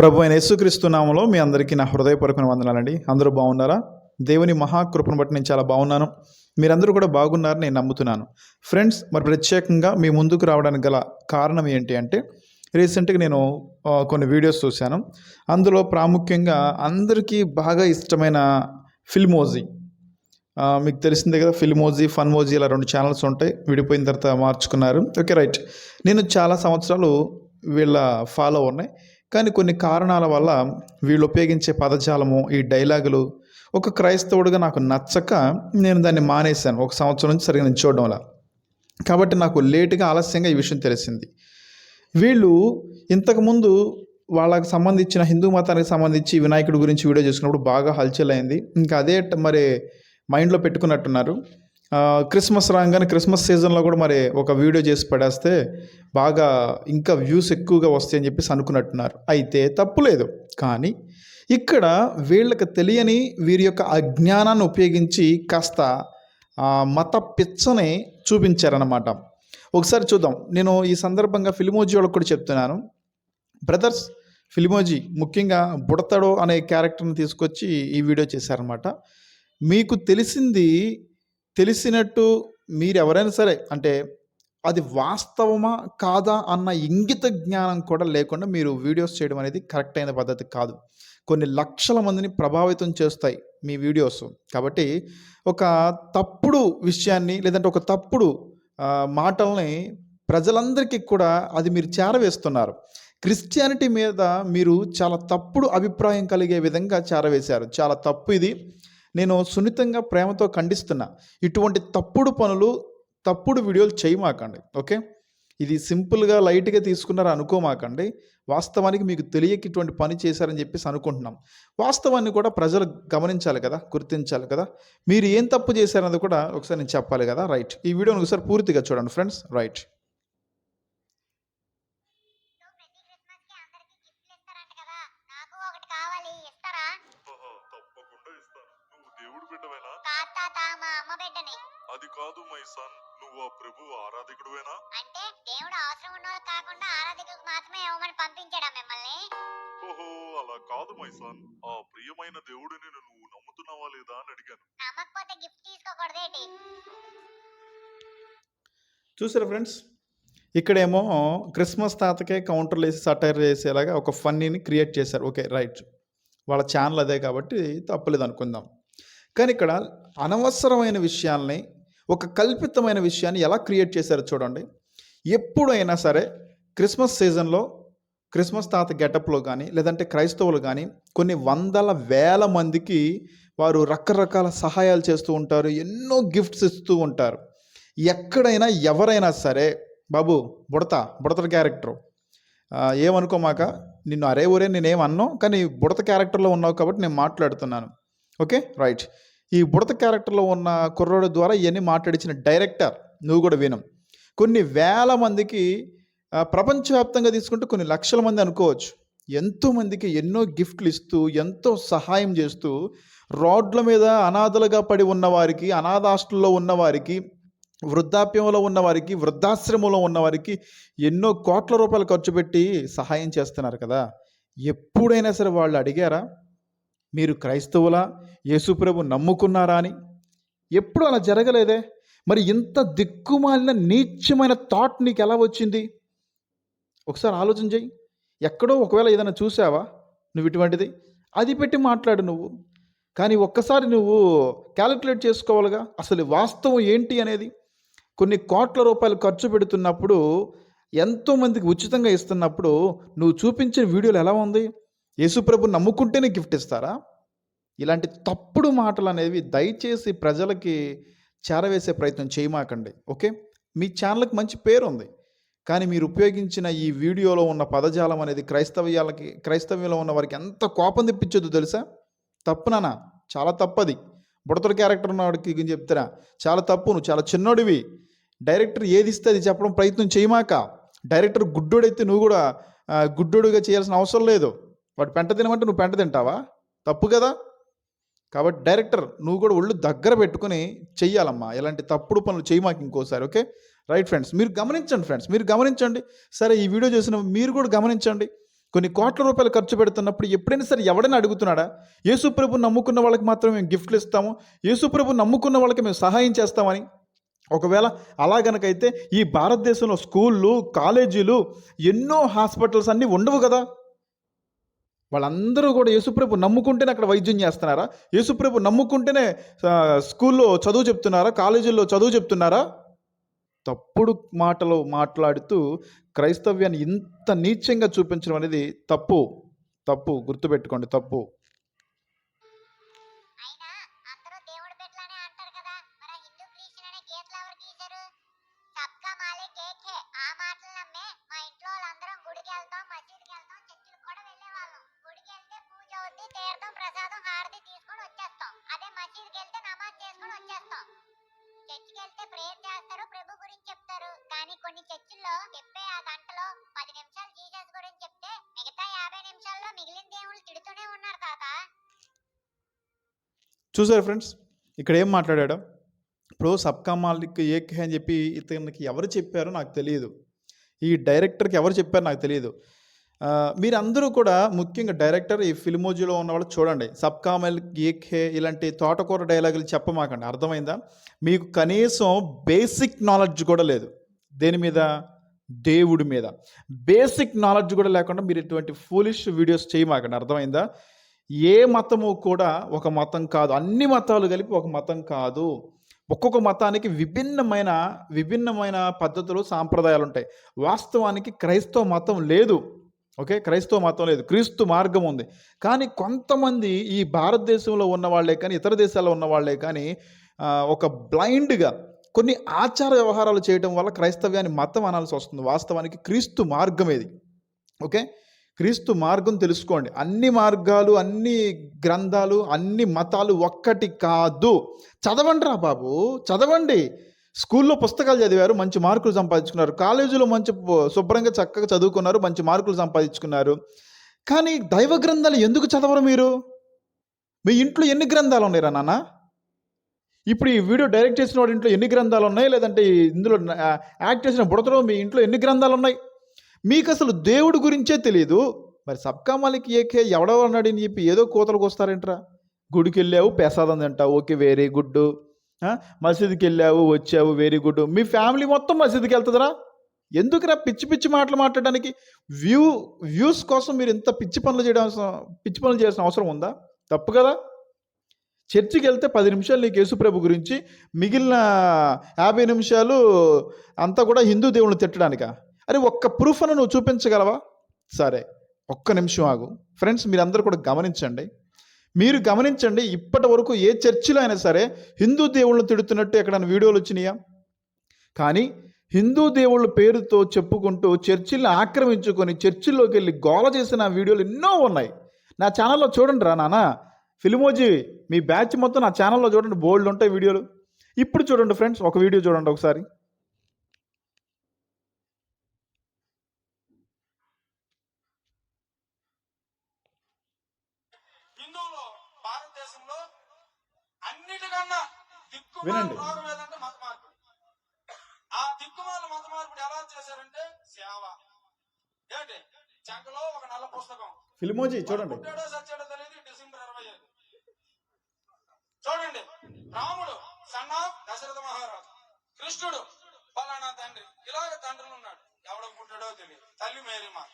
ప్రభు అయిన యేసుక్రీస్తునామంలో మీ అందరికీ నా హృదయపూర్వకమైన వందనాలండి. అందరూ బాగున్నారా? దేవుని మహాకృపను బట్టి నేను చాలా బాగున్నాను. మీరందరూ కూడా బాగున్నారని నేను నమ్ముతున్నాను. ఫ్రెండ్స్ మరి ప్రత్యేకంగా మీ ముందుకు రావడానికి గల కారణం ఏంటి అంటే రీసెంట్గా నేను కొన్ని వీడియోస్ చూశాను. అందులో ప్రాముఖ్యంగా అందరికీ బాగా ఇష్టమైన ఫిల్మోజీ. మీకు తెలిసిందే కదా ఫిల్మోజీ ఫన్మోజీ ఇలా రెండు ఛానల్స్ ఉంటాయి. విడిపోయిన తర్వాత మార్చుకున్నారు. Okay right. నేను చాలా సంవత్సరాలు వీళ్ళ ఫాలో ఉన్నాయి. కానీ కొన్ని కారణాల వల్ల వీళ్ళు ఉపయోగించే పదజాలము ఈ డైలాగులు ఒక క్రైస్తవుడిగా నాకు నచ్చక నేను దాన్ని మానేశాను. ఒక సంవత్సరం నుంచి సరిగ్గా నేను చూడడం వల్ల. కాబట్టి నాకు లేటుగా ఆలస్యంగా ఈ విషయం తెలిసింది. వీళ్ళు ఇంతకుముందు వాళ్ళకి సంబంధించిన హిందూ మతానికి సంబంధించి వినాయకుడి గురించి వీడియో చేసుకున్నప్పుడు బాగా హల్చల్ అయింది. ఇంకా అదే మరి మైండ్లో పెట్టుకున్నట్టున్నారు. క్రిస్మస్ రాగానే క్రిస్మస్ సీజన్లో కూడా మరి ఒక వీడియో చేసి పడేస్తే బాగా ఇంకా వ్యూస్ ఎక్కువగా వస్తాయని చెప్పేసి అనుకున్నట్టున్నారు. అయితే తప్పులేదు కానీ ఇక్కడ వీళ్ళకి తెలియని వీరి యొక్క అజ్ఞానాన్ని ఉపయోగించి కాస్త మత పిచ్చని చూపించారన్నమాట. ఒకసారి చూద్దాం. నేను ఈ సందర్భంగా ఫిలిమోజీ వాళ్ళకి కూడా చెప్తున్నాను. బ్రదర్స్ ఫిలిమోజీ ముఖ్యంగా బుడతడో అనే క్యారెక్టర్ని తీసుకొచ్చి ఈ వీడియో చేశారనమాట మీకు తెలిసింది తెలిసినట్టు మీరు ఎవరైనా సరే అంటే అది వాస్తవమా కాదా అన్న ఇంగిత జ్ఞానం కూడా లేకుండా మీరు వీడియోస్ చేయడం అనేది కరెక్ట్ అయిన పద్ధతి కాదు. కొన్ని లక్షల మందిని ప్రభావితం చేస్తాయి మీ వీడియోస్. కాబట్టి ఒక తప్పుడు విషయాన్ని లేదంటే ఒక తప్పుడు మాటల్ని ప్రజలందరికీ కూడా అది మీరు చేరవేస్తున్నారు. క్రిస్టియానిటీ మీద మీరు చాలా తప్పుడు అభిప్రాయం కలిగే విధంగా చేరవేశారు. చాలా తప్పు ఇది. నేను సున్నితంగా ప్రేమతో ఖండిస్తున్నా. ఇటువంటి తప్పుడు పనులు తప్పుడు వీడియోలు చేయమాకండి. ఓకే? ఇది సింపుల్గా లైట్గా తీసుకున్నారు అనుకోమాకండి. వాస్తవానికి మీకు తెలియక ఇటువంటి పని చేశారని చెప్పేసి అనుకుంటున్నాం. వాస్తవాన్ని కూడా ప్రజలు గమనించాలి కదా గుర్తించాలి కదా. మీరు ఏం తప్పు చేశారన్నది కూడా ఒకసారి నేను చెప్పాలి కదా రైట్. ఈ వీడియోని ఒకసారి పూర్తిగా చూడండి ఫ్రెండ్స్ రైట్. మై సన్ నువ్వు ఆ ప్రభు ఆరాధికుడువేనా? అంటే దేవుడు అవసరం ఉన్న కాకుండా ఆరాధికులకు మాత్రమే ఇవ్వమని పంపించాడా మిమ్మల్ని? ఓహో అలా కాదు మై సన్. ఆ ప్రియమైన దేవుడిని నువ్వు నమ్ముతున్నావా లేదా అని అడిగాను. నమ్మకపోతే గిఫ్ట్ తీసుకోకూడదేటి చూసారా ఫ్రెండ్స్? ఇక్కడేమో క్రిస్మస్ తాతకే కౌంటర్లు వేసి సటైర్ చేసేలాగా ఒక ఫన్నీని క్రియేట్ చేశారు. Okay right. వాళ్ళ ఛానల్ అదే కాబట్టి తప్పలేదు అనుకుందాం. కానీ ఇక్కడ అనవసరమైన విషయాల్ని ఒక కల్పితమైన విషయాన్ని ఎలా క్రియేట్ చేశారో చూడండి. ఎప్పుడైనా సరే క్రిస్మస్ సీజన్లో క్రిస్మస్ తాత గెటప్లో కానీ లేదంటే క్రైస్తవులు కానీ కొన్ని వందల వేల మందికి వారు రకరకాల సహాయాలు చేస్తూ ఉంటారు ఎన్నో గిఫ్ట్స్ ఇస్తూ ఉంటారు. ఎక్కడైనా ఎవరైనా సరే బాబు బుడత బుడత క్యారెక్టర్. ఏమనుకోమాక నిన్ను అరే ఊరే నేనేం అన్నాను కానీ బుడత క్యారెక్టర్లో ఉన్నావు కాబట్టి నేను మాట్లాడుతున్నాను. ఓకే? రైట్. ఈ బుడత క్యారెక్టర్లో ఉన్న కుర్రోడు ద్వారా ఇవన్నీ మాట్లాడించిన డైరెక్టర్ నువ్వు కూడా వినం. కొన్ని వేల మందికి ప్రపంచవ్యాప్తంగా తీసుకుంటే కొన్ని లక్షల మంది అనుకోవచ్చు. ఎంతోమందికి ఎన్నో గిఫ్ట్లు ఇస్తూ ఎంతో సహాయం చేస్తూ రోడ్ల మీద అనాథలుగా పడి ఉన్నవారికి అనాథ హాస్టల్లో ఉన్నవారికి వృద్ధాప్యంలో ఉన్నవారికి వృద్ధాశ్రమంలో ఉన్నవారికి ఎన్నో కోట్ల రూపాయలు ఖర్చు పెట్టి సహాయం చేస్తున్నారు కదా. ఎప్పుడైనా సరే వాళ్ళు అడిగారా? మీరు క్రైస్తవులా? యేసుప్రభు నమ్ముకున్నారా అని? ఎప్పుడు అలా జరగలేదే? మరి ఇంత దిక్కుమాలిన నీచమైన థాట్ నీకు ఎలా వచ్చింది? ఒకసారి ఆలోచన చెయ్యి. ఎక్కడో ఒకవేళ ఏదైనా చూసావా? నువ్వు ఇటువంటిది? అది పెట్టి మాట్లాడు నువ్వు. కానీ ఒక్కసారి నువ్వు క్యాలిక్యులేట్ చేసుకోవాలిగా. అసలు వాస్తవం ఏంటి అనేది? కొన్ని కోట్ల రూపాయలు ఖర్చు పెడుతున్నప్పుడు ఎంతోమందికి ఉచితంగా ఇస్తున్నప్పుడు నువ్వు చూపించిన వీడియోలు ఎలా ఉంది? యేసుప్రభు నమ్ముకుంటేనే గిఫ్ట్ ఇస్తారా? ఇలాంటి తప్పుడు మాటలు అనేవి దయచేసి ప్రజలకి చేరవేసే ప్రయత్నం చేయమాకండి ఓకే? మీ ఛానల్కి మంచి పేరు ఉంది కానీ మీరు ఉపయోగించిన ఈ వీడియోలో ఉన్న పదజాలం అనేది క్రైస్తవ్యాలకి క్రైస్తవ్యంలో ఉన్న వారికి ఎంత కోపం తెప్పించొద్దు తెలుసా? తప్పునానా చాలా తప్పది. బుడతల క్యారెక్టర్ ఉన్నవాడికి చెప్తారా చాలా తప్పు నువ్వు చాలా చిన్నోడివి. డైరెక్టర్ ఏది ఇస్తే అది చెప్పడం ప్రయత్నం చేయమాక. డైరెక్టర్ గుడ్డోడైతే నువ్వు కూడా గుడ్డోడుగా చేయాల్సిన అవసరం లేదు. వాడు పెంట తినమంటే నువ్వు పెంట తింటావా? తప్పు కదా? కాబట్టి డైరెక్టర్ నువ్వు కూడా ఒళ్ళు దగ్గర పెట్టుకుని చెయ్యాలమ్మా. ఇలాంటి తప్పుడు పనులు చేయమాక ఇంకోసారి ఓకే? రైట్ ఫ్రెండ్స్ మీరు గమనించండి ఫ్రెండ్స్ మీరు గమనించండి. సరే ఈ వీడియో చేసిన మీరు కూడా గమనించండి. కొన్ని కోట్ల రూపాయలు ఖర్చు పెడుతున్నప్పుడు ఎప్పుడైనా సరే ఎవడైనా అడుగుతున్నాడా? యేసుప్రభు నమ్ముకున్న వాళ్ళకి మాత్రం మేము గిఫ్ట్లు ఇస్తాము. యేసుప్రభు నమ్ముకున్న వాళ్ళకి మేము సహాయం చేస్తామని. ఒకవేళ అలా గనకైతే ఈ భారతదేశంలో స్కూళ్ళు కాలేజీలు ఎన్నో హాస్పిటల్స్ అన్నీ ఉండవు కదా? వాళ్ళందరూ కూడా యేసుప్రభు నమ్ముకుంటేనే అక్కడ వైద్యం చేస్తున్నారా? యేసుప్రభు నమ్ముకుంటేనే స్కూల్లో చదువు చెప్తున్నారా? కాలేజీల్లో చదువు చెప్తున్నారా? తప్పుడు మాటలు మాట్లాడుతూ క్రైస్తవ్యాన్ని ఇంత నీచంగా చూపించడం అనేది తప్పు. తప్పు. గుర్తుపెట్టుకోండి తప్పు. చూసారు ఫ్రెండ్స్? ఇక్కడ ఏం మాట్లాడాడు? ఇప్పుడు సబ్కా మాలిక్ ఏక్ అని చెప్పి ఇతనికి ఎవరు చెప్పారో నాకు తెలియదు ఈ డైరెక్టర్కి ఎవరు చెప్పారో నాకు తెలియదు మీరందరూ కూడా ముఖ్యంగా డైరెక్టర్ ఈ ఫిల్మోజీలో ఉన్న వాళ్ళు చూడండి. సబ్కా మాలిక్ ఏక్ హే ఇలాంటి తోటకూర డైలాగులు చెప్పమాకండి. అర్థమైందా? మీకు కనీసం బేసిక్ నాలెడ్జ్ కూడా లేదు. దేని మీద? దేవుడి మీద. బేసిక్ నాలెడ్జ్ కూడా లేకుండా మీరు ఇటువంటి ఫూలిష్ వీడియోస్ చేయమాకండి. అర్థమైందా? ఏ మతము కూడా ఒక మతం కాదు. అన్ని మతాలు కలిపి ఒక మతం కాదు. ఒక్కొక్క మతానికి విభిన్నమైన విభిన్నమైన పద్ధతులు సాంప్రదాయాలు ఉంటాయి. వాస్తవానికి క్రైస్తవ మతం లేదు. ఓకే? క్రైస్తవ మతం లేదు. క్రీస్తు మార్గం ఉంది. కానీ కొంతమంది ఈ భారతదేశంలో ఉన్న వాళ్ళే కానీ ఇతర దేశాల్లో ఉన్న వాళ్ళే కానీ ఒక బ్లైండ్గా కొన్ని ఆచార వ్యవహారాలు చేయడం వల్ల క్రైస్తవ్యాన్ని మతం అనాల్సి వస్తుంది. వాస్తవానికి క్రీస్తు మార్గం ఏది? ఓకే? క్రీస్తు మార్గం తెలుసుకోండి. అన్ని మార్గాలు అన్ని గ్రంథాలు అన్ని మతాలు ఒక్కటి కాదు. చదవండి రా బాబు చదవండి. స్కూల్లో పుస్తకాలు చదివారు మంచి మార్కులు సంపాదించుకున్నారు. కాలేజీలో మంచి శుభ్రంగా చక్కగా చదువుకున్నారు మంచి మార్కులు సంపాదించుకున్నారు. కానీ దైవ గ్రంథాలు ఎందుకు చదవరు మీరు? మీ ఇంట్లో ఎన్ని గ్రంథాలు ఉన్నాయిరా నాన్న? ఇప్పుడు ఈ వీడియో డైరెక్ట్ చేసిన వాడి ఇంట్లో ఎన్ని గ్రంథాలు ఉన్నాయి? లేదంటే ఇందులో యాక్ట్ చేసిన బుడతలో మీ ఇంట్లో ఎన్ని గ్రంథాలు ఉన్నాయి? మీకు అసలు దేవుడి గురించే తెలియదు మరి సబ్కా మాలిక్ ఏకే ఎవడో అన్నాడు అని చెప్పి ఏదో కోతలకు వస్తారంటరా? గుడికి వెళ్ళావు ప్రసాదం తింటావు ఓకే వెరీ గుడ్. మసీదుకి వెళ్ళావు వచ్చావు వెరీ గుడ్. మీ ఫ్యామిలీ మొత్తం మసీదుకి వెళ్తుందిరా? ఎందుకురా పిచ్చి పిచ్చి మాటలు మాట్లాడడానికి? వ్యూ వ్యూస్ కోసం మీరు ఇంత పిచ్చి పనులు చేయడం పిచ్చి పనులు చేయాల్సిన అవసరం ఉందా? తప్పు కదా. చర్చికి వెళ్తే పది నిమిషాలు నీకు యేసుప్రభు గురించి మిగిలిన యాభై నిమిషాలు అంతా కూడా హిందూ దేవుని తిట్టడానికా? అరే ఒక్క ప్రూఫ్ అని నువ్వు చూపించగలవా? సరే ఒక్క నిమిషం ఆగు. ఫ్రెండ్స్ మీరందరూ కూడా గమనించండి. మీరు గమనించండి ఇప్పటి వరకు ఏ చర్చిలో అయినా సరే హిందూ దేవుళ్ళను తిడుతున్నట్టు ఎక్కడైనా వీడియోలు వచ్చినాయా? కానీ హిందూ దేవుళ్ళ పేరుతో చెప్పుకుంటూ చర్చిల్ని ఆక్రమించుకొని చర్చిల్లోకి వెళ్ళి గోల చేసిన వీడియోలు ఎన్నో ఉన్నాయి. నా ఛానల్లో చూడండి రా నాన్న. ఫిలిమోజీ మీ బ్యాచ్ మొత్తం నా ఛానల్లో చూడండి. బోల్డ్ ఉంటాయి వీడియోలు. ఇప్పుడు చూడండి ఫ్రెండ్స్ ఒక వీడియో చూడండి ఒకసారి హిందువులు భారతదేశంలో అన్నిటికన్నా దిక్కుమాల వినండి. ఆ దిక్కుమాల మత మార్పిడి ఎలా చేశారంటే సేవ. ఏంటి చెంకలో ఒక నల్ల పుస్తకం. ఫిలిమోజీ చూడండి. పుట్టాడో సచ్చాడో తెలియదు డిసెంబర్ ఇరవై ఐదు. చూడండి. రాముడు సన్న దశరథ మహారాజు. కృష్ణుడు ఫలానా తండ్రి. ఇలాగ తండ్రులు ఉన్నాడు. ఎవడో పుట్టాడో తెలియదు తల్లి మేరీమా.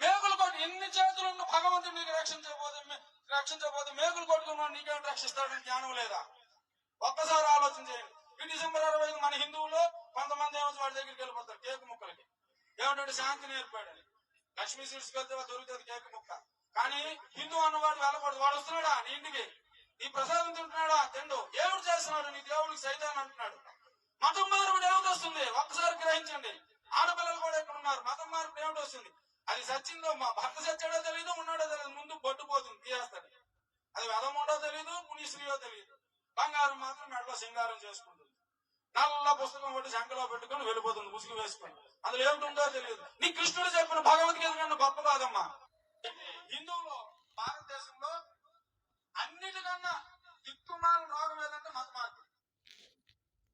మేకులు కొట్టి ఎన్ని చేతులు ఉన్న భగవంతుడు నీకు రక్షించకపోతే మే- రక్షించకపోతే మేకులు కొట్టుకున్నాడు నీకేం రక్షిస్తాడని జ్ఞానం లేదా? ఒక్కసారి ఆలోచన చేయండి. ఈ డిసెంబర్ ఇరవై మన హిందువులు కొంతమంది ఏమో వాడి దగ్గరికి వెళ్ళిపోతారు కేకు ముక్కలకి. ఏమిటంటే శాంతి నేర్పాడని. లక్ష్మీ సీట్స్ వెళ్తే దొరుకుతుంది కేకు ముక్క. కానీ హిందూ అన్నవాడు వెళ్ళకూడదు. వాడు వస్తున్నాడా? నీ ఇంటికి. నీ ప్రసాదం తింటున్నాడా? తిండు. ఏమిటి చేస్తున్నాడు. నీ దేవుడికి సైతాన్ అంటున్నాడు. మతం మార్పుడు ఏమిటి వస్తుంది. ఒక్కసారి గ్రహించండి. ఆడపిల్లలు కూడా ఇక్కడ ఉన్నారు. మతం మార్పుడు ఏమిటి వస్తుంది. అది సచ్చిందో? మా భర్త సచ్చాడో తెలియదు ఉన్నాడో తెలియదు ముందు బొట్టు పోతుంది. తీయేస్తాడు అది వెదముండో తెలియదు మునీశ్రీయో తెలియదు బంగారం మాత్రం మెడలో సింగారం చేసుకుంటుంది. నల్ల పుస్తకం ఒకటి శంకలో పెట్టుకుని వెళ్ళిపోతుంది ముసుగు వేసుకుని. అందులో ఏమిటి తెలియదు. నీ కృష్ణుడు చెప్పిన భగవద్గీత కన్నా గొప్ప కాదమ్మా. హిందువులు భారతదేశంలో అన్నిటికన్నా దిక్కుమాల రోగం ఏదంటే మత మార్పు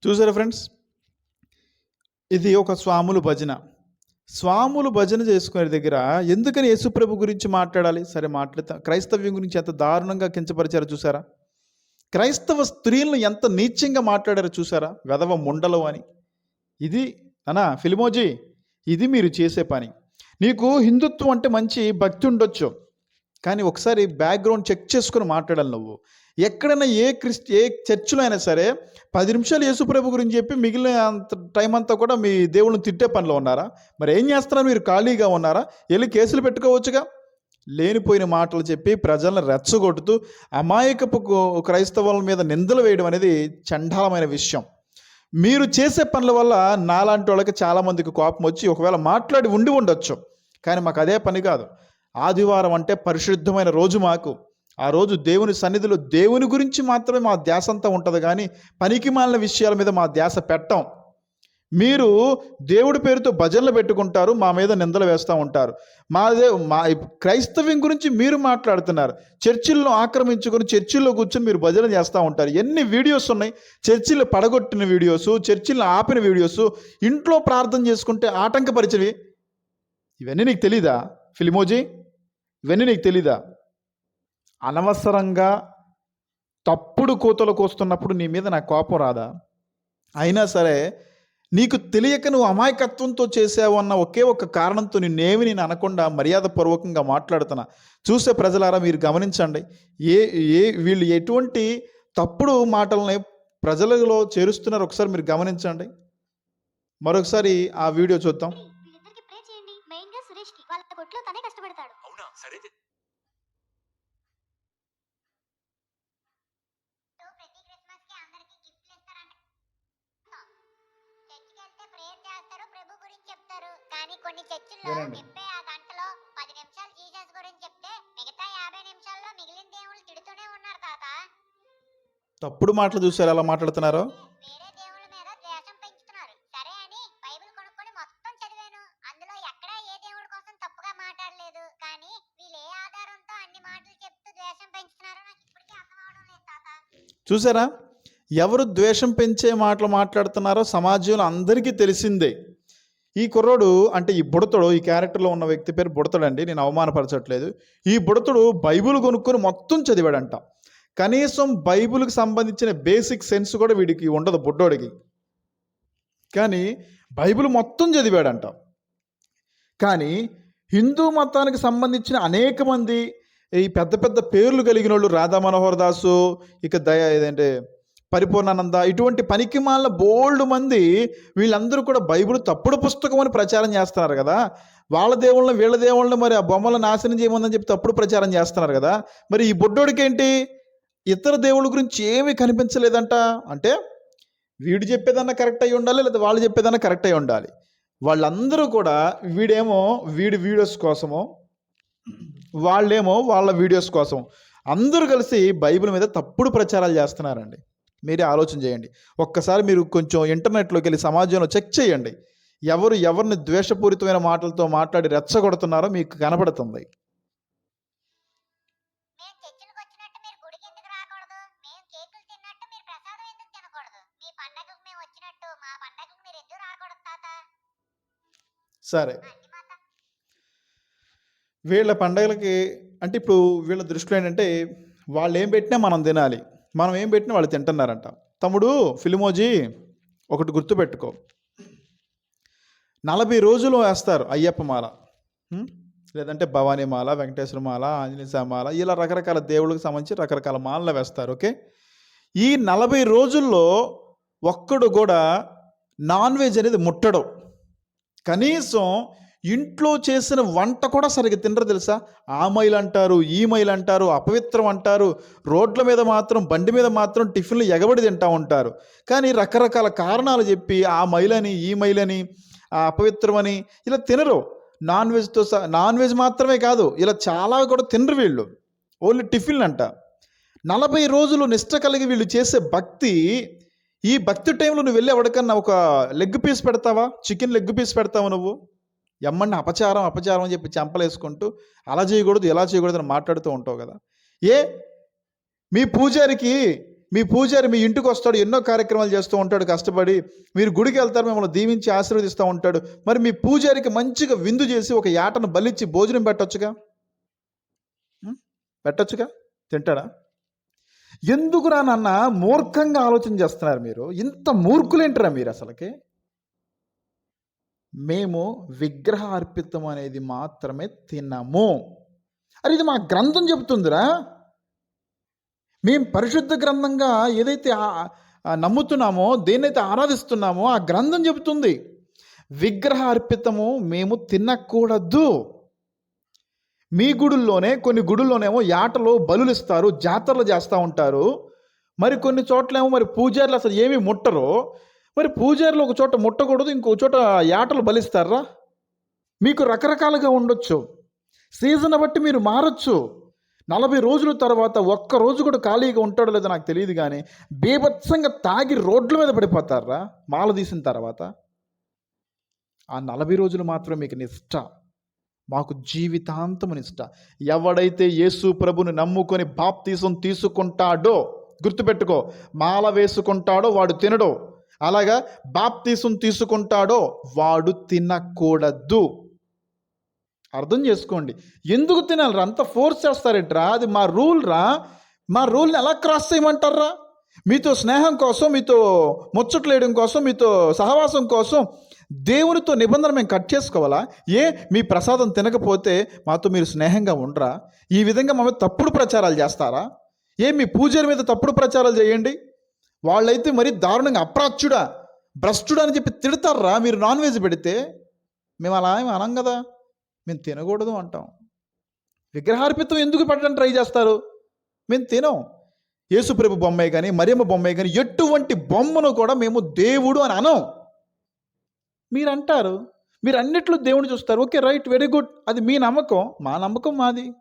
చూసారా ఫ్రెండ్స్? ఇది ఒక స్వాములు భజన. స్వాములు భజన చేసుకునే దగ్గర ఎందుకని యేసుప్రభు గురించి మాట్లాడాలి? సరే మాట్లాడతా. క్రైస్తవ్యం గురించి ఎంత దారుణంగా కించపరిచారో చూసారా? క్రైస్తవ స్త్రీలను ఎంత నీచంగా మాట్లాడారో చూసారా? వెధవ ముండలు అని. ఇది అనా ఫిలిమోజీ ఇది మీరు చేసే పని. నీకు హిందుత్వం అంటే మంచి భక్తి ఉండొచ్చు. కానీ ఒకసారి బ్యాక్గ్రౌండ్ చెక్ చేసుకుని మాట్లాడాలి నువ్వు. ఎక్కడైనా ఏ క్రిస్ట్ ఏ చర్చిలో అయినా సరే పది నిమిషాలు యేసుప్రభు గురించి చెప్పి మిగిలిన అంత టైం అంతా కూడా మీ దేవుళ్ళని తిట్టే పనిలో ఉన్నారా? మరి ఏం చేస్తున్నారు? మీరు ఖాళీగా ఉన్నారా? వెళ్ళి కేసులు పెట్టుకోవచ్చుగా? లేనిపోయిన మాటలు చెప్పి ప్రజలను రెచ్చగొడుతూ అమాయకపు క్రైస్తవుల మీద నిందలు వేయడం అనేది చండాలమైన విషయం. మీరు చేసే పనుల వల్ల నాలాంటి వాళ్ళకి చాలామందికి కోపం వచ్చి ఒకవేళ మాట్లాడి ఉండి ఉండొచ్చు. కానీ మాకు అదే పని కాదు. ఆదివారం అంటే పరిశుద్ధమైన రోజు మాకు. ఆ రోజు దేవుని సన్నిధిలో దేవుని గురించి మాత్రమే మా ధ్యాసంతా ఉంటుంది కానీ పనికి మాలిన విషయాల మీద మా ధ్యాస పెట్టం. మీరు దేవుడి పేరుతో భజనలు పెట్టుకుంటారు మా మీద నిందలు వేస్తూ ఉంటారు. మాదే మా క్రైస్తవ్యం గురించి మీరు మాట్లాడుతున్నారు. చర్చిల్లో ఆక్రమించుకొని చర్చిల్లో కూర్చొని మీరు భజన చేస్తూ ఉంటారు. ఎన్ని వీడియోస్ ఉన్నాయి? చర్చిలు పడగొట్టిన వీడియోస్ చర్చిల్లో ఆపిన వీడియోస్ ఇంట్లో ప్రార్థన చేసుకుంటే ఆటంకపరిచినవి? ఇవన్నీ నీకు తెలీదా? ఫిలిమోజీ ఇవన్నీ నీకు తెలీదా? అనవసరంగా తప్పుడు కూతలు కోస్తున్నప్పుడు నీ మీద నాకు కోపం రాదా? అయినా సరే నీకు తెలియక నువ్వు అమాయకత్వంతో చేసావు అన్న ఒకే ఒక కారణంతో నిన్నేమి నేను అనకుండా మర్యాదపూర్వకంగా మాట్లాడుతున్నా. చూసే ప్రజలారా మీరు గమనించండి. ఏ ఏ వీళ్ళు ఎటువంటి తప్పుడు మాటల్ని ప్రజలలో చేరుస్తున్నారు ఒకసారి మీరు గమనించండి. మరొకసారి ఆ వీడియో చూద్దాం వీళ్ళిద్దరికి ప్రే చేయండి మెయిన్గా సురేష్కి వాళ్ళ కొట్లో తనే కష్టపడతాడు అవునా సరే ప్రతి క్రిస్మస్కి అందరికి గిఫ్ట్లు ఇస్తారంట చర్చికి వెళ్తే ప్రేయర్ చేస్తారు ప్రభు గురించి చెప్తారు కానీ కొన్ని చర్చిల్లో. చెప్పే ఆ గంటలో పది నిమిషాలు జీసస్ గురించి చెప్తే మిగతా యాభై నిమిషాల్లో మిగిలిన దేవుళ్ళు తిడుతూనే ఉన్నారు తాత. తప్పుడు మాటలు చూసారు ఎలా మాట్లాడుతున్నారో? వేరే దేవుళ్ళ మీద ద్వేషం పెంచుతున్నారు. సరే అని బైబిల్ కొనుక్కొని మొత్తం చదివాను. అందులో ఎక్కడా ఏ దేవుడి కోసం తప్పుగా మాట్లాడలేదు. కానీ వీళ్ళు ఏ ఆధారంతో అన్ని మాటలు చెప్తూ ద్వేషం పెంచుతున్నారో నాకు ఇప్పటికీ అర్థం అవడం లేదు తాత. చూసారా? ఎవరు ద్వేషం పెంచే మాటలు మాట్లాడుతున్నారో సమాజంలో అందరికీ తెలిసిందే. ఈ కుర్రోడు అంటే ఈ బుడతడు ఈ క్యారెక్టర్లో ఉన్న వ్యక్తి పేరు బుడతడండి నేను అవమానపరచట్లేదు. ఈ బుడతడు బైబిల్ కొనుక్కొని మొత్తం చదివాడంట. కనీసం బైబుల్కి సంబంధించిన బేసిక్ సెన్స్ కూడా వీడికి ఉండదు బుడ్డోడికి. కానీ బైబిల్ మొత్తం చదివాడంట. కానీ హిందూ మతానికి సంబంధించిన అనేక మంది ఈ పెద్ద పెద్ద పేర్లు కలిగిన వాళ్ళు రాధా మనోహర్ దాసు ఇక దయ ఏదంటే పరిపూర్ణానంద. ఇటువంటి పనికిమాల బోల్డ్ మంది వీళ్ళందరూ కూడా బైబిల్ తప్పుడు పుస్తకం అని ప్రచారం చేస్తున్నారు కదా. వాళ్ళ దేవుళ్ళని వీళ్ళ దేవుళ్ళని మరి ఆ బొమ్మల నాశనం చేయమని చెప్పి తప్పుడు ప్రచారం చేస్తున్నారు కదా. మరి ఈ బుడ్డోడికి ఏంటి? ఇతర దేవుళ్ళ గురించి ఏమీ కనిపించలేదంట. అంటే వీడు చెప్పేదన్నా కరెక్ట్ అయి ఉండాలి లేదా వాళ్ళు చెప్పేదన్నా కరెక్ట్ అయి ఉండాలి. వాళ్ళందరూ కూడా వీడేమో వీడి వీడియోస్ కోసమో వాళ్ళేమో వాళ్ళ వీడియోస్ కోసం అందరూ కలిసి బైబిల్ మీద తప్పుడు ప్రచారాలు చేస్తున్నారండి. మీరే ఆలోచన చేయండి. ఒక్కసారి మీరు కొంచెం ఇంటర్నెట్లోకి వెళ్ళి సమాజంలో చెక్ చేయండి. ఎవరు ఎవరిని ద్వేషపూరితమైన మాటలతో మాట్లాడి రెచ్చగొడుతున్నారో మీకు కనబడుతుంది సరే. వీళ్ళ పండగలకి అంటే ఇప్పుడు వీళ్ళ దృష్టిలో ఏంటంటే వాళ్ళు ఏం పెట్టినా మనం తినాలి. మనం ఏం పెట్టినా వాళ్ళు తింటున్నారంట. తమ్ముడు ఫిలిమోజీ ఒకటి గుర్తుపెట్టుకో. నలభై రోజులు వేస్తారు అయ్యప్ప మాల. లేదంటే భవానీ మాల వెంకటేశ్వర మాల ఆంజనేయ మాల ఇలా రకరకాల దేవుళ్ళకి సంబంధించి రకరకాల మాలలు వేస్తారు ఓకే? ఈ నలభై రోజుల్లో ఒక్కడు కూడా నాన్ వెజ్ అనేది ముట్టడం. కనీసం ఇంట్లో చేసిన వంట కూడా సరిగ్గా తినరు తెలుసా? ఆ మైలు అంటారు ఈ మైలు అంటారు అపవిత్రం అంటారు. రోడ్ల మీద మాత్రం బండి మీద మాత్రం టిఫిన్లు ఎగబడి తింటా ఉంటారు. కానీ రకరకాల కారణాలు చెప్పి ఆ మైలని ఈ మైలని ఆ అపవిత్రమని ఇలా తినరు. నాన్ వెజ్తో సహా నాన్ వెజ్ మాత్రమే కాదు ఇలా చాలా కూడా తినరు వీళ్ళు. ఓన్లీ టిఫిన్లు అంట నలభై రోజులు నిష్ట కలిగి వీళ్ళు చేసే భక్తి ఈ భక్తి టైంలో నువ్వు వెళ్ళి ఎవరికన్నా ఒక లెగ్ పీస్ పెడతావా? చికెన్ లెగ్ పీస్ పెడతావా నువ్వు? ఎమ్మన్న అపచారం అపచారం అని చెప్పి చెంపలేసుకుంటూ అలా చేయకూడదు ఎలా చేయకూడదు అని మాట్లాడుతూ ఉంటావు కదా. ఏ? మీ పూజారికి మీ పూజారి మీ ఇంటికి వస్తాడు ఎన్నో కార్యక్రమాలు చేస్తూ ఉంటాడు కష్టపడి మీరు గుడికి వెళ్తారు మిమ్మల్ని దీవించి ఆశీర్వదిస్తూ ఉంటాడు. మరి మీ పూజారికి మంచిగా విందు చేసి ఒక యాటను బలిచ్చి భోజనం పెట్టొచ్చుగా? పెట్టొచ్చుగా? తింటాడా? ఎందుకురా నాన్న మూర్ఖంగా ఆలోచన చేస్తున్నారు మీరు? ఇంత మూర్ఖులేంటరా మీరు అసలుకి? మేము విగ్రహ అర్పితం అనేది మాత్రమే తినము. అరే ఇది మా గ్రంథం చెబుతుందిరా. మేము పరిశుద్ధ గ్రంథంగా ఏదైతే నమ్ముతున్నామో దేన్నైతే ఆరాధిస్తున్నామో ఆ గ్రంథం చెబుతుంది. విగ్రహ అర్పితము మేము తినకూడదు. మీ గుడుల్లోనే కొన్ని గుడుల్లోనేమో యాటలో బలులు ఇస్తారు జాతరలు చేస్తూ ఉంటారు. మరి కొన్ని చోట్లేమో మరి పూజారులు అసలు ఏమి ముట్టరు. మరి పూజారులు ఒక చోట ముట్టకూడదు ఇంకో చోట యాటలు బలిస్తారా? మీకు రకరకాలుగా ఉండొచ్చు. సీజన్ బట్టి మీరు మారచ్చు. నలభై రోజుల తర్వాత ఒక్క రోజు కూడా ఖాళీగా ఉంటాడో లేదో నాకు తెలియదు కానీ బీభత్సంగా తాగి రోడ్ల మీద పడిపోతారా? మాల తీసిన తర్వాత? ఆ నలభై రోజులు మాత్రం మీకు నిష్ట. మాకు జీవితాంతము నిష్ట. ఎవడైతే యేసు ప్రభుని నమ్ముకొని బాప్తీసం తీసుకుంటాడో గుర్తుపెట్టుకో మాల వేసుకుంటాడో వాడు తినడో. అలాగా బాప్తీసం తీసుకుంటాడో వాడు తినకూడదు. అర్థం చేసుకోండి. ఎందుకు తినాలి అంత ఫోర్స్ చేస్తారేంట్రా? అది మా రూల్ రా. మా రూల్ని ఎలా క్రాస్ చేయమంటారా మీతో స్నేహం కోసం మీతో ముచ్చట్లేయడం కోసం మీతో సహవాసం కోసం దేవునితో నిబంధన మేము కట్ చేసుకోవాలా? ఏ మీ ప్రసాదం తినకపోతే మాతో మీరు స్నేహంగా ఉండరా? ఈ విధంగా మమ్మల్ని తప్పుడు ప్రచారాలు చేస్తారా? ఏ మీ పూజల మీద తప్పుడు ప్రచారాలు చేయండి. వాళ్ళైతే మరి దారుణంగా అప్రాచ్యుడా భ్రష్టుడా అని చెప్పి తిడతారా? మీరు నాన్ వెజ్ పెడితే మేము అలా ఏమి అనం కదా? మేము తినకూడదు అంటాం. విగ్రహార్పితం ఎందుకు పెట్టడం ట్రై చేస్తారు? మేము తినం. యేసుప్రభు బొమ్మే కానీ మరియమ్మ బొమ్మే కానీ ఎటువంటి బొమ్మను కూడా మేము దేవుడు అని అనం మీరు అంటారు మీరు అన్నిట్లో దేవుని చూస్తారు. Okay right very good. అది మీ నమ్మకం. మా నమ్మకం మాది.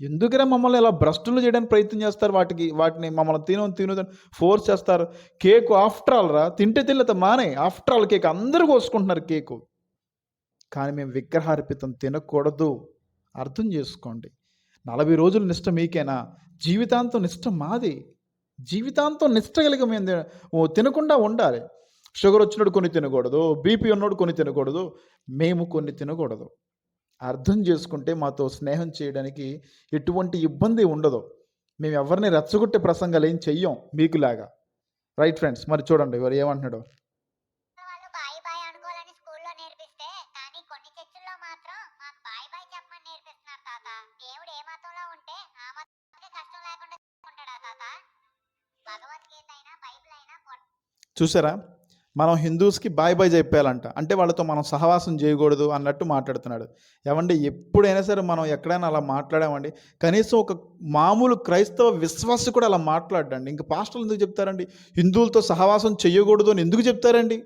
ఎందుకైనా మమ్మల్ని ఇలా భ్రష్టులు చేయడానికి ప్రయత్నం చేస్తారు? వాటికి వాటిని మమ్మల్ని తిను తిను ఫోర్స్ చేస్తారు. కేకు ఆఫ్టర్ ఆల్ రా తింటే తిల్లత మానే ఆఫ్టర్ ఆల్ కేక్. అందరూ కోసుకుంటున్నారు కేకు. కానీ మేము విగ్రహార్పితం తినకూడదు. అర్థం చేసుకోండి. నలభై రోజులు నిష్ట మీకేనా? జీవితాంతం నిష్ట మాది. జీవితాంతం నిష్ట కలిగి మేము ఓ తినకుండా ఉండాలి. షుగర్ వచ్చినోడు కొన్ని తినకూడదు. బీపీ ఉన్నోడు కొన్ని తినకూడదు. మేము కొన్ని తినకూడదు. అర్థం చేసుకుంటే మాతో స్నేహం చేయడానికి ఎటువంటి ఇబ్బంది ఉండదు. మేము ఎవరిని రెచ్చగొట్టే ప్రసంగాలు ఏం చెయ్యం మీకులాగా. రైట్ ఫ్రెండ్స్ మరి చూడండి ఎవరు ఏమంటున్నాడు. చూసారా? మనం హిందూస్కి బాయ్ బాయ్ చెప్పాలంట. అంటే వాళ్ళతో మనం సహవాసం చేయకూడదు అన్నట్టు మాట్లాడుతున్నాడు. ఏమండి ఎప్పుడైనా సరే మనం ఎక్కడైనా అలా మాట్లాడామండి. కనీసం ఒక మామూలు క్రైస్తవ విశ్వాసి కూడా అలా మాట్లాడండి ఇంకా పాస్టర్లు ఎందుకు చెప్తారండి? హిందువులతో సహవాసం చేయకూడదు అని ఎందుకు చెప్తారండి?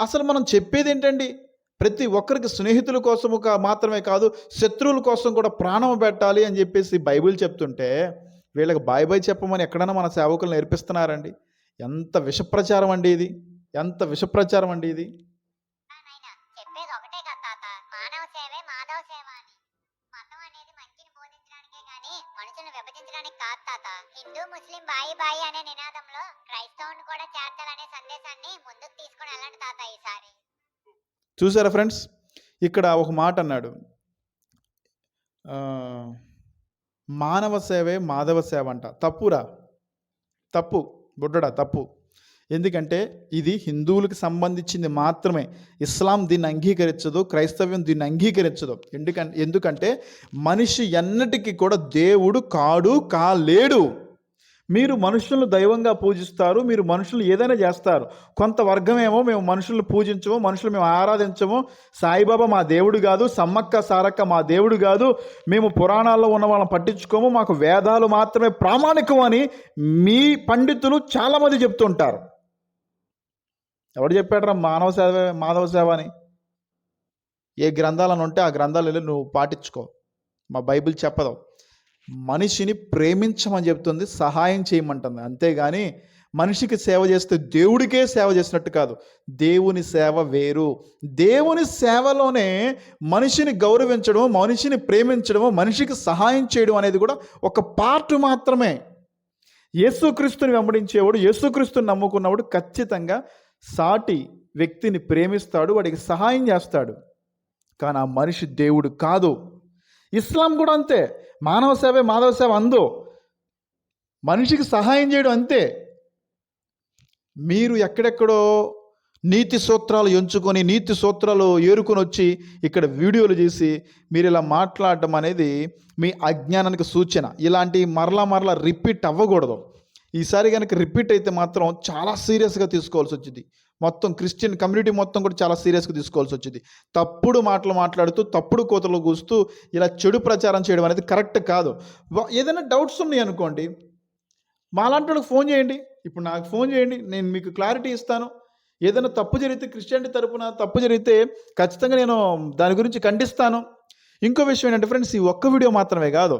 అసలు మనం చెప్పేది ఏంటండి? ప్రతి ఒక్కరికి స్నేహితుల కోసము కా- మాత్రమే కాదు శత్రువుల కోసం కూడా ప్రాణం పెట్టాలి అని చెప్పేసి బైబిల్ చెప్తుంటే వీళ్ళకి బాయ్ బాయ్ చెప్పమని ఎక్కడైనా మన సేవకులు నేర్పిస్తున్నారండి. ఎంత విషప్రచారం అండి ఇది. ఎంత విషప్రచారం అండి ఇది? హిందూ ముస్లిం బాయి బాయి అనే నినాదంలో క్రైస్తవుని కూడా చేర్చాలనే సందేశాన్ని ముందుకు తీసుకుని వెళ్ళండి తాత ఈసారి. చూసారా ఫ్రెండ్స్? ఇక్కడ ఒక మాట అన్నాడు. మానవ సేవే మాధవ సేవ అంట. తప్పురా? తప్పు. బుడ్డడా తప్పు. ఎందుకంటే ఇది హిందువులకు సంబంధించింది మాత్రమే. ఇస్లాం దీన్ని అంగీకరించదు క్రైస్తవ్యం దీన్ని అంగీకరించదు. ఎందుకంటే ఎందుకంటే మనిషి ఎన్నటికీ కూడా దేవుడు కాడు కాలేడు. మీరు మనుషులను దైవంగా పూజిస్తారు మీరు మనుషులు ఏదైనా చేస్తారు. కొంత వర్గమేమో మేము మనుషులను పూజించము మనుషులు మేము ఆరాధించము. సాయిబాబా మా దేవుడు కాదు సమ్మక్క సారక్క మా దేవుడు కాదు. మేము పురాణాల్లో ఉన్న వాళ్ళని పట్టించుకోము మాకు వేదాలు మాత్రమే ప్రామాణికం అని మీ పండితులు చాలామంది చెప్తుంటారు. ఎవడు చెప్పాడరా మానవ సేవ మాధవ సేవ అని? ఏ గ్రంథాలను ఉంటే ఆ గ్రంథాలు వెళ్ళి నువ్వు పాటించుకో. మా బైబిల్ చెప్పదు. మనిషిని ప్రేమించమని చెప్తుంది సహాయం చేయమంటుంది. అంతేగాని మనిషికి సేవ చేస్తే దేవుడికే సేవ చేసినట్టు కాదు. దేవుని సేవ వేరు. దేవుని సేవలోనే మనిషిని గౌరవించడం మనిషిని ప్రేమించడం మనిషికి సహాయం చేయడం అనేది కూడా ఒక పార్ట్ మాత్రమే. యేసుక్రీస్తుని వెంబడించేవాడు యేసుక్రీస్తుని నమ్ముకున్నవాడు ఖచ్చితంగా సాటి వ్యక్తిని ప్రేమిస్తాడు వాడికి సహాయం చేస్తాడు. కానీ ఆ మనిషి దేవుడు కాదు. ఇస్లాం కూడా అంతే. మానవ సేవే మాధవ సేవ అందో. మనిషికి సహాయం చేయడం అంతే. మీరు ఎక్కడెక్కడో నీతి సూత్రాలు ఎంచుకొని నీతి సూత్రాలు ఏరుకొని వచ్చి ఇక్కడ వీడియోలు చేసి మీరు ఇలా మాట్లాడటం అనేది మీ అజ్ఞానానికి సూచన. ఇలాంటి మరలా మరలా రిపీట్ అవ్వకూడదు. ఈసారి కనుక రిపీట్ అయితే మాత్రం చాలా సీరియస్గా తీసుకోవాల్సి వచ్చింది. మొత్తం క్రిస్టియన్ కమ్యూనిటీ మొత్తం కూడా చాలా సీరియస్గా తీసుకోవాల్సి వచ్చింది. తప్పుడు మాటలు మాట్లాడుతూ తప్పుడు కోతలు కూస్తూ ఇలా చెడు ప్రచారం చేయడం అనేది కరెక్ట్ కాదు. ఏదైనా డౌట్స్ ఉన్నాయి అనుకోండి మాలాంటి వాళ్ళకి ఫోన్ చేయండి. ఇప్పుడు నాకు ఫోన్ చేయండి నేను మీకు క్లారిటీ ఇస్తాను. ఏదైనా తప్పు జరిగితే క్రిస్టియానిటీ తరపున తప్పు జరిగితే ఖచ్చితంగా నేను దాని గురించి ఖండిస్తాను. ఇంకో విషయం ఏంటంటే ఫ్రెండ్స్ ఈ ఒక్క వీడియో మాత్రమే కాదు.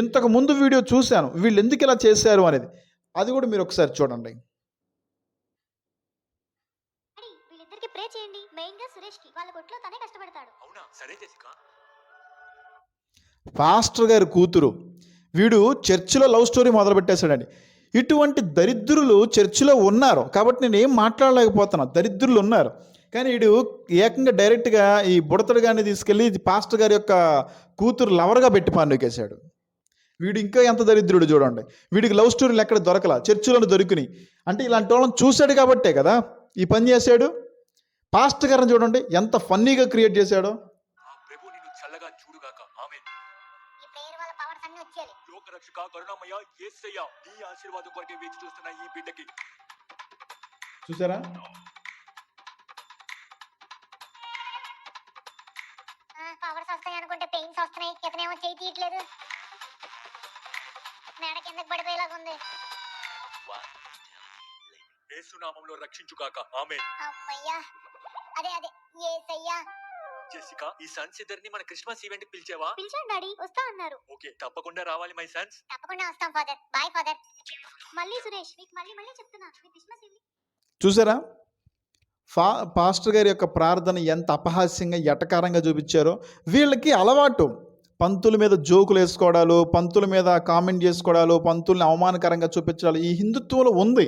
ఇంతకు ముందు వీడియో చూశాను. వీళ్ళు ఎందుకు ఇలా చేశారు అనేది. అది కూడా మీరు ఒకసారి చూడండి. డాడీ వీళ్ళిద్దరికి ప్రే చేయండి. మెయిన్గా సురేష్కి వాళ్ళ కొట్లో తనే కష్టపడతాడు. అవునా? సరే జెసికా. పాస్టర్ గారి కూతురు. వీడు చర్చిలో లవ్ స్టోరీ మొదలు పెట్టేశాడండి ఇటువంటి దరిద్రులు చర్చిలో ఉన్నారు. కాబట్టి నేను ఏం మాట్లాడలేకపోతున్నా. దరిద్రులు ఉన్నారు. కానీ వీడు ఏకంగా డైరెక్ట్గా ఈ బుడతడు గారిని తీసుకెళ్ళి ఇది పాస్టర్ గారి యొక్క కూతురు లవర్గా పెట్టి పండుగేశాడు వీడు ఇంకా ఎంత దరిద్రుడు చూడండి. వీడికి లవ్ స్టోరీలు ఎక్కడ దొరకలా? చర్చిలోనే దొరికినాయి. అంటే ఇలాంటి వాళ్ళని చూశాడు కాబట్టే కదా. ఈ పని చేశాడు. పాస్టర్ గారిని చూడండి ఎంత ఫన్నీగా క్రియేట్ చేశాడో. ఆ ప్రభు నిన్ను చల్లగా చూడుగాక. ఆమె ఈ ప్రేయర్ వల్ల పవర్స్ అన్ని వచ్చేయాలి లోక రక్షక కరుణామయ యేసయ్య నీ ఆశీర్వాదం కొరకే వేచి చూస్తున్న ఈ బిడ్డకి. చూసారా? పవర్స్ వస్తాయి అనుకుంటే పెయిన్స్ వస్తున్నాయి. ఇతనేమో చేయి తీయట్లేదు. కిందకి పడిపోయేలాగా ఉంది. యేసునామంలో రక్షించుగాక. ఆమె అమ్మయ్యా. అదే అదే. ఏసయ్యా. జెసికా ఈ సన్స్ ఇద్దరిని మన క్రిస్మస్ ఈవెంట్కి పిలిచావా? పిలిచాను డాడీ. వస్తా అన్నారు. ఓకే తప్పకుండా రావాలి మై సన్స్. తప్పకుండా వస్తాం ఫాదర్. Bye father. మళ్ళీ సురేష్ మీకు మళ్ళీ మళ్ళీ చెప్తున్నా. మీ క్రిస్మస్ ఈవినింగ్ చూసారా? ఫా పాస్టర్ గారి యొక్క ప్రార్థన ఎంత అపహాస్యంగా ఎటకారంగా చూపించారో వీళ్ళకి అలవాటు. పంతుల మీద జోకులు వేసుకోవడాలు పంతుల మీద కామెంట్ చేసుకోవడాలు పంతుల్ని అవమానకరంగా చూపించాలి ఈ హిందుత్వంలో ఉంది.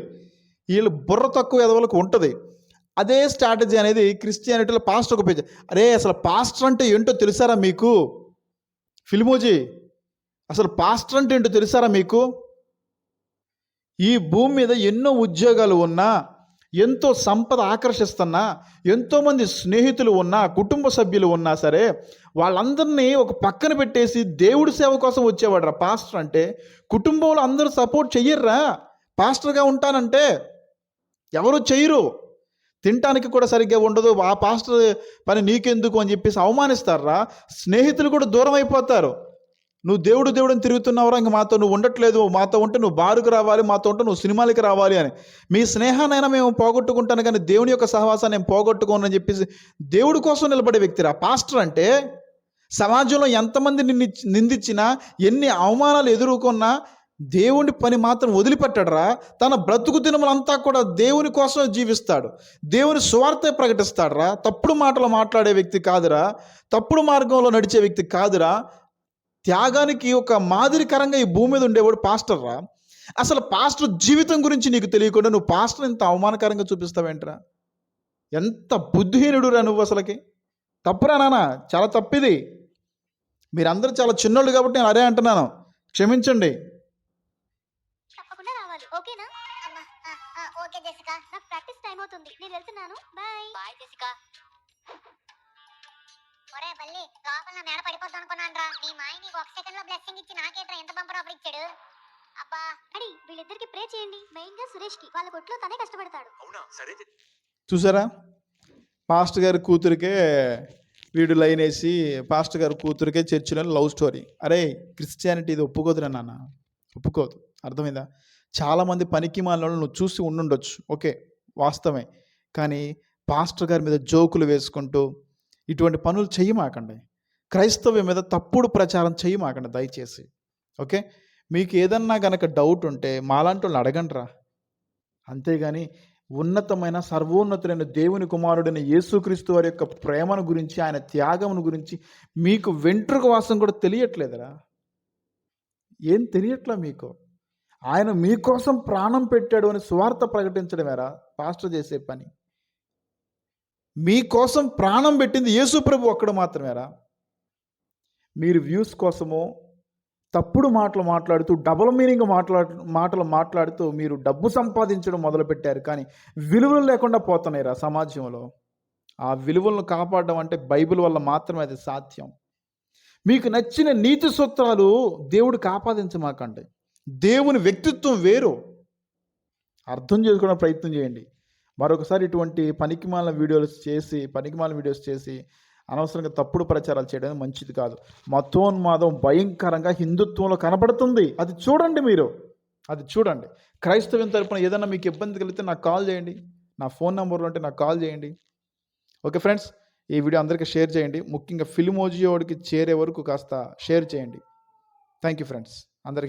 వీళ్ళు బుర్ర తక్కువ ఎదవలకు ఉంటుంది. అదే స్ట్రాటజీ అనేది క్రిస్టియానిటీలో పాస్టర్ ఉపయోగించారు అరే అసలు పాస్టర్ అంటే ఏంటో తెలుసారా మీకు? ఫిల్మోజీ అసలు పాస్టర్ అంటే ఏంటో తెలుసారా మీకు? ఈ భూమి మీద ఎన్నో ఉద్యోగాలు ఉన్నా ఎంతో సంపద ఆకర్షిస్తున్నా ఎంతోమంది స్నేహితులు ఉన్నా కుటుంబ సభ్యులు ఉన్నా సరే వాళ్ళందరినీ ఒక పక్కన పెట్టేసి దేవుడి సేవ కోసం వచ్చేవాడు రా పాస్టర్ అంటే కుటుంబంలో అందరూ సపోర్ట్ చెయ్యర్రా. పాస్టర్గా ఉంటానంటే ఎవరు చెయ్యరు. తినటానికి కూడా సరిగ్గా ఉండదు. ఆ పాస్టర్ పని నీకెందుకు అని చెప్పేసి అవమానిస్తారా స్నేహితులు కూడా దూరం అయిపోతారు. నువ్వు దేవుడు దేవుడు తిరుగుతున్నావురా ఇంక మాతో నువ్వు ఉండట్లేదు మాతో ఉంటే నువ్వు బారుకు రావాలి మాతో ఉంటే నువ్వు సినిమాలకి రావాలి అని. మీ స్నేహానైనా మేము పోగొట్టుకుంటాను కానీ దేవుని యొక్క సహవాసాన్ని నేను పోగొట్టుకోనని చెప్పేసి దేవుడి కోసం నిలబడే వ్యక్తిరా. పాస్టర్ అంటే సమాజంలో ఎంతమంది నిన్ను నిందించినా ఎన్ని అవమానాలు ఎదుర్కొన్నా దేవుని పని మాత్రం వదిలిపెట్టడరా. తన బ్రతుకు దినములంతా కూడా దేవుని కోసం జీవిస్తాడు. దేవుని స్వార్థ ప్రకటిస్తాడరా. తప్పుడు మాటలు మాట్లాడే వ్యక్తి కాదురా. తప్పుడు మార్గంలో నడిచే వ్యక్తి కాదురా. త్యాగానికి ఒక మాదిరికరంగా ఈ భూమి మీద ఉండేవాడు పాస్టర్ రా. అసలు పాస్టర్ జీవితం గురించి నీకు తెలియకుండా నువ్వు పాస్టర్ ఇంత అవమానకరంగా చూపిస్తావేంట్రా? ఎంత బుద్ధిహీనుడు రా నువ్వు అసలుకి? తప్పురా నాన్న చాలా తప్పిది. మీరందరూ చాలా చిన్నోళ్ళు కాబట్టి నేను అరే అంటున్నాను. క్షమించండి. తప్పకుండా రావాలి ఓకేనా? అమ్మా ఆ, ఆ, ఓకే జెసికా. నాకు ప్రాక్టీస్ టైం అవుతుంది. నేను వెళ్తున్నాను. బాయ్. Bye Jessica. ఒరే బల్లి లోపల నా మేడ పడిపోద్దాం అనుకున్నాను రా నీ మాయ నీకు ఒక సెకండ్లో బ్లెస్సింగ్ ఇచ్చి నాకేట్రా ఎంత బంపర్ ఆఫర్ ఇచ్చాడు? అబ్బా. అడి వీళ్ళిద్దరికి ప్రే చేయండి. మెయిన్గా సురేష్కి వాళ్ళ కొట్లో తనే కష్టపడతాడు. అవునా? సరే. చూసారా? పాస్టర్ గారి కూతురికే వీడు లైన్ వేసి పాస్టర్ గారి కూతురికే చర్చిలో లవ్ స్టోరీ. అరే క్రిస్టియానిటీ ఇది ఒప్పుకోదురా నాన్న. ఒప్పుకోదు. అర్థమైందా? చాలామంది పనికి మాలలో నువ్వు చూసి ఉండుండొచ్చు. ఓకే వాస్తవమే. కానీ పాస్టర్ గారి మీద జోకులు వేసుకుంటూ ఇటువంటి పనులు చేయమాకండి. క్రైస్తవ్యం మీద తప్పుడు ప్రచారం చేయమాకండి దయచేసి. ఓకే? మీకు ఏదన్నా గనక డౌట్ ఉంటే మాలాంటి వాళ్ళు అడగండిరా. అంతేగాని ఉన్నతమైన సర్వోన్నతులైన దేవుని కుమారుడైన యేసుక్రీస్తు వారి యొక్క ప్రేమను గురించి ఆయన త్యాగమును గురించి మీకు వెంట్రుక వాసం కూడా తెలియట్లేదురా. ఏం తెలియట్లా మీకు? ఆయన మీకోసం ప్రాణం పెట్టాడు అని సువార్త ప్రకటించడమేరా? పాస్టర్ చేసే పని. మీకోసం ప్రాణం పెట్టింది యేసు ప్రభు ఒక్కడు మాత్రమేరా? మీరు వ్యూస్ కోసమో తప్పుడు మాటలు మాట్లాడుతూ డబుల్ మీనింగ్ మాట్లాడు మాటలు మాట్లాడుతూ మీరు డబ్బు సంపాదించడం మొదలుపెట్టారు. కానీ విలువలు లేకుండా పోతున్నాయిరా సమాజంలో. ఆ విలువలను కాపాడడం అంటే బైబిల్ వల్ల మాత్రమే అది సాధ్యం. మీకు నచ్చిన నీతి సూత్రాలు దేవుడు కాపాదించమాకండి. దేవుని వ్యక్తిత్వం వేరు. అర్థం చేసుకునే ప్రయత్నం చేయండి. మరొకసారి ఇటువంటి పనికిమాలిన వీడియోలు చేసి పనికిమాలిన వీడియోస్ చేసి అనవసరంగా తప్పుడు ప్రచారాలు చేయడం మంచిది కాదు. మతోన్మాదం భయంకరంగా హిందుత్వంలో కనపడుతుంది. అది చూడండి మీరు. అది చూడండి. క్రైస్తవం తరపున ఏదైనా మీకు ఇబ్బంది కలిగితే నాకు కాల్ చేయండి. నా ఫోన్ నెంబర్లో ఉంటే నాకు కాల్ చేయండి. ఓకే ఫ్రెండ్స్ ఈ వీడియో అందరికీ షేర్ చేయండి. ముఖ్యంగా ఫిలిమోజియోడికి చేరే వరకు కాస్త షేర్ చేయండి. Thank you friends. అందరికీ